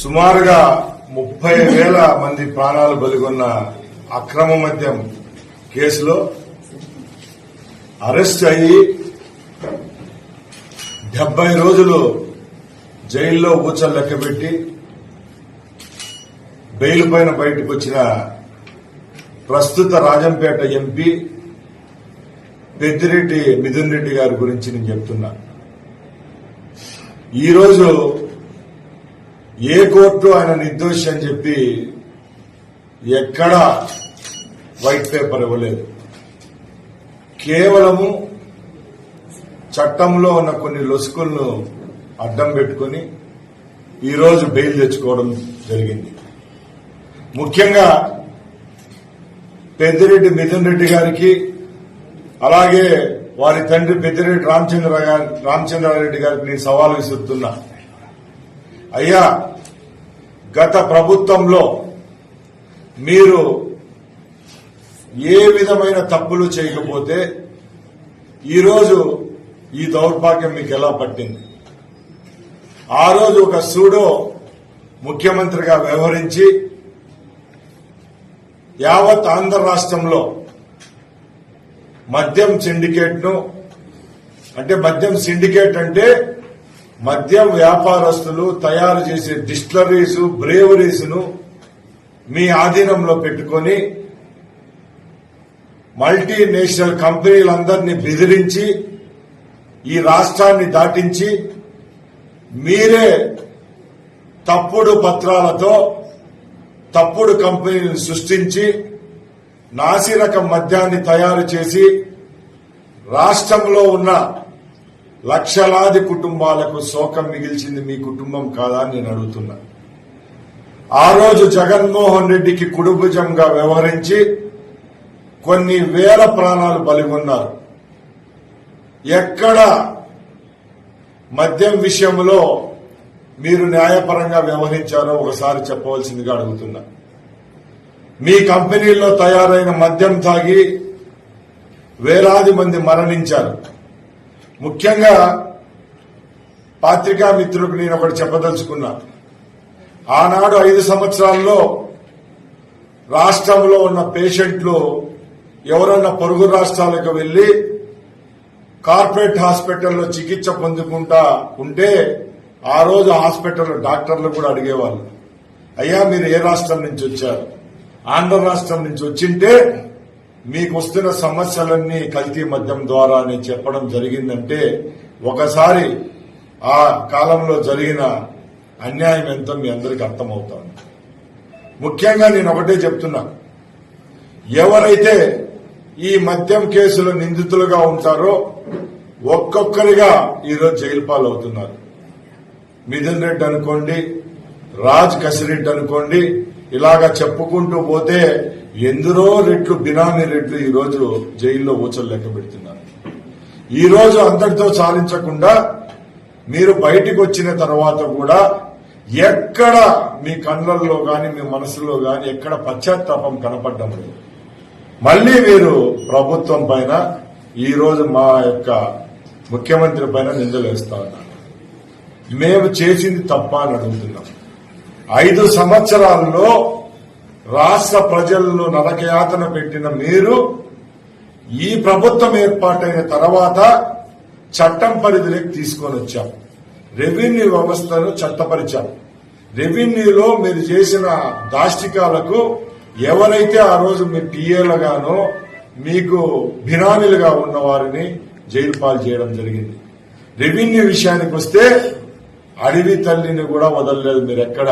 సుమారుగా ముప్పై వేల మంది ప్రాణాలు బలిగొన్న అక్రమ మద్యం కేసులో అరెస్ట్ అయ్యి డెబ్బై రోజులు జైల్లో ఊచలు లెక్కబెట్టి బెయిల్ పైన బయటకు వచ్చిన ప్రస్తుత రాజంపేట ఎంపీ పెద్దిరెడ్డి మిథున్ రెడ్డి గారి గురించి నేను చెప్తున్నా. ఈరోజు ఏ కోర్టు ఆయన నిర్దోషి అని చెప్పి ఎక్కడా వైట్ పేపర్ ఇవ్వలేదు. కేవలము చట్టంలో ఉన్న కొన్ని లొసుకులను అడ్డం పెట్టుకుని ఈరోజు బెయిల్ తెచ్చుకోవడం జరిగింది. ముఖ్యంగా పెద్దిరెడ్డి మిథున్ రెడ్డి గారికి అలాగే వారి తండ్రి పెద్దిరెడ్డి రామచంద్ర గారి రామచంద్రారెడ్డి గారికి నేను సవాల్ విసురుతున్నా. అయ్యా గత ప్రభుత్వంలో మీరు ఏ విధమైన తప్పులు చేయకపోతే ఈరోజు ఈ దౌర్భాగ్యం మీకు ఎలా పట్టింది? ఆ రోజు ఒక సూడో ముఖ్యమంత్రిగా వ్యవహరించి యావత్ ఆంధ్ర రాష్ట్రంలో మద్యం సిండికేట్ను అంటే మద్యం సిండికేట్ అంటే మద్యం వ్యాపారస్తులు తయారు చేసే డిస్టిలరీస్ బ్రేవరీస్ను మీ ఆధీనంలో పెట్టుకొని మల్టీనేషనల్ కంపెనీలందరినీ బెదిరించి ఈ రాష్ట్రాన్ని దాటించి మీరే తప్పుడు పత్రాలతో తప్పుడు కంపెనీలను సృష్టించి నాసిరకం మద్యాన్ని తయారు చేసి రాష్ట్రంలో ఉన్న లక్షలాది కుటుంబాలకు శోకం మిగిల్చింది మీ కుటుంబం కాదా అని నేను అడుగుతున్నా. ఆ రోజు జగన్మోహన్ రెడ్డికి కుడుభుజంగా వ్యవహరించి కొన్ని వేల ప్రాణాలు బలిగొన్నారు. ఎక్కడ మద్యం విషయంలో మీరు న్యాయపరంగా వ్యవహరించారో ఒకసారి చెప్పవలసిందిగా అడుగుతున్నా. మీ కంపెనీల్లో తయారైన మద్యం తాగి వేలాది మంది మరణించారు. ముఖ్యంగా పాత్రికా మిత్రులకు నేను ఒకటి చెప్పదలుచుకున్నా. ఆనాడు ఐదు సంవత్సరాల్లో రాష్ట్రంలో ఉన్న పేషెంట్లు ఎవరన్నా పొరుగు రాష్ట్రాలకు వెళ్ళి కార్పొరేట్ హాస్పిటల్లో చికిత్స పొందుకుంటా ఉంటే ఆ రోజు హాస్పిటల్ డాక్టర్లు కూడా అడిగేవాళ్ళు అయ్యా మీరు ఏ రాష్ట్రం నుంచి వచ్చారు? ఆంధ్ర రాష్ట్రం నుంచి వచ్చింటే మీకు వస్తున్న సమస్యలన్నీ కల్తీ మద్యం ద్వారా అని చెప్పడం జరిగిందంటే ఒకసారి ఆ కాలంలో జరిగిన అన్యాయం ఎంతో మీ అందరికీ అర్థమవుతాను ముఖ్యంగా నేను ఒకటే చెప్తున్నా. ఎవరైతే ఈ మద్యం కేసులో నిందితులుగా ఉంటారో ఒక్కొక్కరిగా ఈరోజు జైలు పాలవుతున్నారు. మిథున్ రెడ్డి అనుకోండి రాజ్ కసిరెడ్డి అనుకోండి ఇలాగా చెప్పుకుంటూ పోతే ఎందరో రెట్లు బినామీ రెట్లు ఈ రోజు జైల్లో ఊచలు లెక్క పెడుతున్నారు. ఈ రోజు అంతటితో సాధించకుండా మీరు బయటికి వచ్చిన తర్వాత కూడా ఎక్కడ మీ కళ్ళల్లో గాని మీ మనసులో గాని ఎక్కడ పశ్చాత్తాపం కనపడడం లేదు. మళ్ళీ మీరు ప్రభుత్వం పైన ఈ రోజు మా యొక్క ముఖ్యమంత్రి పైన నిందలేస్తా ఉన్నారు. మేము చేసింది తప్ప అని అడుగుతున్నాం. ఐదు సంవత్సరాల్లో రాష్ట్ర ప్రజలను నరకయాతన పెట్టిన మీరు ఈ ప్రభుత్వం ఏర్పాటైన తర్వాత చట్టం పరిధిలోకి తీసుకొని వచ్చాం. రెవెన్యూ వ్యవస్థను చట్టపరిచాం. రెవెన్యూలో మీరు చేసిన దాష్టికాలకు ఎవరైతే ఆ రోజు మీ టీఏలుగానో మీకు బినామీలుగా ఉన్న వారిని జైలు పాలు చేయడం జరిగింది. రెవెన్యూ విషయానికి వస్తే అడవి తల్లిని కూడా వదలలేదు మీరు ఎక్కడ